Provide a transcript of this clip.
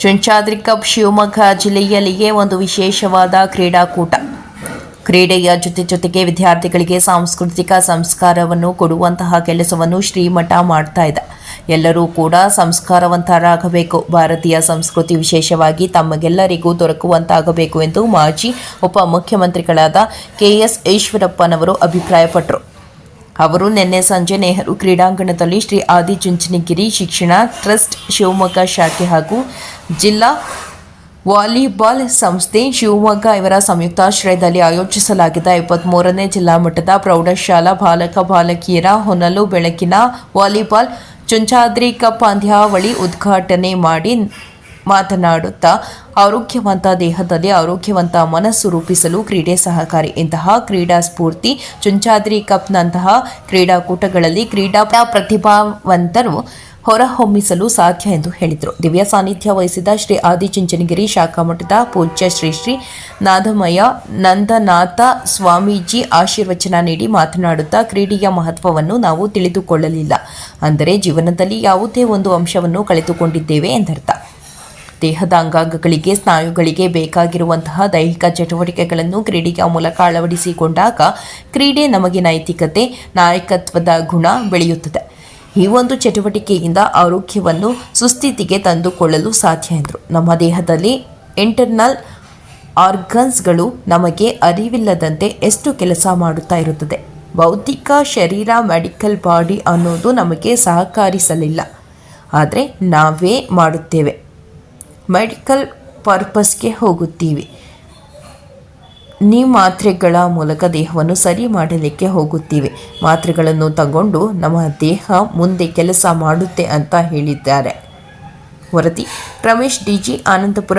Chunchadri cup Shivamogga ಜಿಲ್ಲೆಯಲ್ಲಿಯೇ ಒಂದು ವಿಶೇಷವಾದ ಕ್ರೀಡಾಕೂಟ. ಕ್ರೀಡೆಯ ಜೊತೆ ಜೊತೆಗೆ ವಿದ್ಯಾರ್ಥಿಗಳಿಗೆ ಸಾಂಸ್ಕೃತಿಕ ಸಂಸ್ಕಾರವನ್ನು ಕೊಡುವಂತಹ ಕೆಲಸವನ್ನು ಶ್ರೀಮಠ ಮಾಡ್ತಾ ಇದೆ. ಎಲ್ಲರೂ ಕೂಡ ಸಂಸ್ಕಾರವಂತರಾಗಬೇಕು. ಭಾರತೀಯ ಸಂಸ್ಕೃತಿ ವಿಶೇಷವಾಗಿ ತಮಗೆಲ್ಲರಿಗೂ ದೊರಕುವಂತಾಗಬೇಕು ಎಂದು ಮಾಜಿ ಉಪಮುಖ್ಯಮಂತ್ರಿಗಳಾದ ಕೆಎಸ್ ಈಶ್ವರಪ್ಪನವರು ಅಭಿಪ್ರಾಯಪಟ್ಟರು. ಅವರು ನಿನ್ನೆ ಸಂಜೆ ನೆಹರು ಕ್ರೀಡಾಂಗಣದಲ್ಲಿ ಶ್ರೀ ಆದಿಚುಂಚನಗಿರಿ ಶಿಕ್ಷಣ ಟ್ರಸ್ಟ್ ಶಿವಮೊಗ್ಗ ಶಾಖೆ ಹಾಗೂ ಜಿಲ್ಲಾ ವಾಲಿಬಾಲ್ ಸಂಸ್ಥೆ ಶಿವಮೊಗ್ಗ ಇವರ ಸಂಯುಕ್ತಾಶ್ರಯದಲ್ಲಿ ಆಯೋಜಿಸಲಾಗಿದ್ದ ಇಪ್ಪತ್ತ್ಮೂರನೇ ಜಿಲ್ಲಾ ಮಟ್ಟದ ಪ್ರೌಢಶಾಲಾ ಬಾಲಕ ಬಾಲಕಿಯರ ಹೊನಲು ಬೆಳಕಿನ ವಾಲಿಬಾಲ್ ಚುಂಚಾದ್ರಿ ಕಪ್ ಪಂದ್ಯಾವಳಿ ಉದ್ಘಾಟನೆ ಮಾಡಿ ಮಾತನಾಡುತ್ತಾ ಆರೋಗ್ಯವಂತ ದೇಹದಲ್ಲಿ ಆರೋಗ್ಯವಂತ ಮನಸ್ಸು ರೂಪಿಸಲು ಕ್ರೀಡೆ ಸಹಕಾರಿ ಇಂತಹ ಕ್ರೀಡಾ ಸ್ಫೂರ್ತಿ ಚುಂಚಾದ್ರಿ ಕಪ್ನಂತಹ ಕ್ರೀಡಾಕೂಟಗಳಲ್ಲಿ ಕ್ರೀಡಾ ಪ್ರತಿಭಾವಂತರು ಹೊರಹೊಮ್ಮಿಸಲು ಸಾಧ್ಯ ಎಂದು ಹೇಳಿದರು. ದಿವ್ಯ ಸಾನ್ನಿಧ್ಯ ವಹಿಸಿದ ಶ್ರೀ ಆದಿಚುಂಚನಗಿರಿ ಶಾಖಾ ಮಠದ ಪೂಜ್ಯ ಶ್ರೀ ಶ್ರೀ ನಾದಮಯ ನಂದನಾಥ ಸ್ವಾಮೀಜಿ ಆಶೀರ್ವಚನ ನೀಡಿ ಮಾತನಾಡುತ್ತಾ ಕ್ರೀಡೆಯ ಮಹತ್ವವನ್ನು ನಾವು ತಿಳಿದುಕೊಳ್ಳಲಿಲ್ಲ. ಅಂದರೆ, ಜೀವನದಲ್ಲಿ ಯಾವುದೇ ಒಂದು ಅಂಶವನ್ನು ಕಳೆದುಕೊಂಡಿದ್ದೇವೆ ಎಂದರ್ಥ. ದೇಹದ ಅಂಗಾಂಗಗಳಿಗೆ, ಸ್ನಾಯುಗಳಿಗೆ ಬೇಕಾಗಿರುವಂತಹ ದೈಹಿಕ ಚಟುವಟಿಕೆಗಳನ್ನು ಕ್ರೀಡೆಯ ಮೂಲಕ ಅಳವಡಿಸಿಕೊಂಡಾಗ ಕ್ರೀಡೆ ನಮಗೆ ನೈತಿಕತೆ, ನಾಯಕತ್ವದ ಗುಣ ಬೆಳೆಯುತ್ತದೆ. ಈ ಒಂದು ಚಟುವಟಿಕೆಯಿಂದ ಆರೋಗ್ಯವನ್ನು ಸುಸ್ಥಿತಿಗೆ ತಂದುಕೊಳ್ಳಲು ಸಾಧ್ಯ ಎಂದರು. ನಮ್ಮ ದೇಹದಲ್ಲಿ ಇಂಟರ್ನಲ್ ಆರ್ಗನ್ಸ್ಗಳು ನಮಗೆ ಅರಿವಿಲ್ಲದಂತೆ ಎಷ್ಟು ಕೆಲಸ ಮಾಡುತ್ತಾ ಇರುತ್ತದೆ. ಭೌತಿಕ ಶರೀರ, ಮೆಡಿಕಲ್ ಬಾಡಿ ಅನ್ನೋದು ನಮಗೆ ಸಹಕರಿಸಲಿಲ್ಲ. ಆದರೆ ನಾವೇ ಮಾಡುತ್ತೇವೆ. ಮೆಡಿಕಲ್ ಪರ್ಪಸ್ಗೆ ಹೋಗುತ್ತೀವಿ. ನೀ ಮಾತ್ರೆಗಳ ಮೂಲಕ ದೇಹವನ್ನು ಸರಿ ಮಾಡಲಿಕ್ಕೆ ಹೋಗುತ್ತೀವಿ. ಮಾತ್ರೆಗಳನ್ನು ತಗೊಂಡು ನಮ್ಮ ದೇಹ ಮುಂದೆ ಕೆಲಸ ಮಾಡುತ್ತೆ ಅಂತ ಹೇಳಿದ್ದಾರೆ. ವರದಿ. Ramesh D G Anandapura.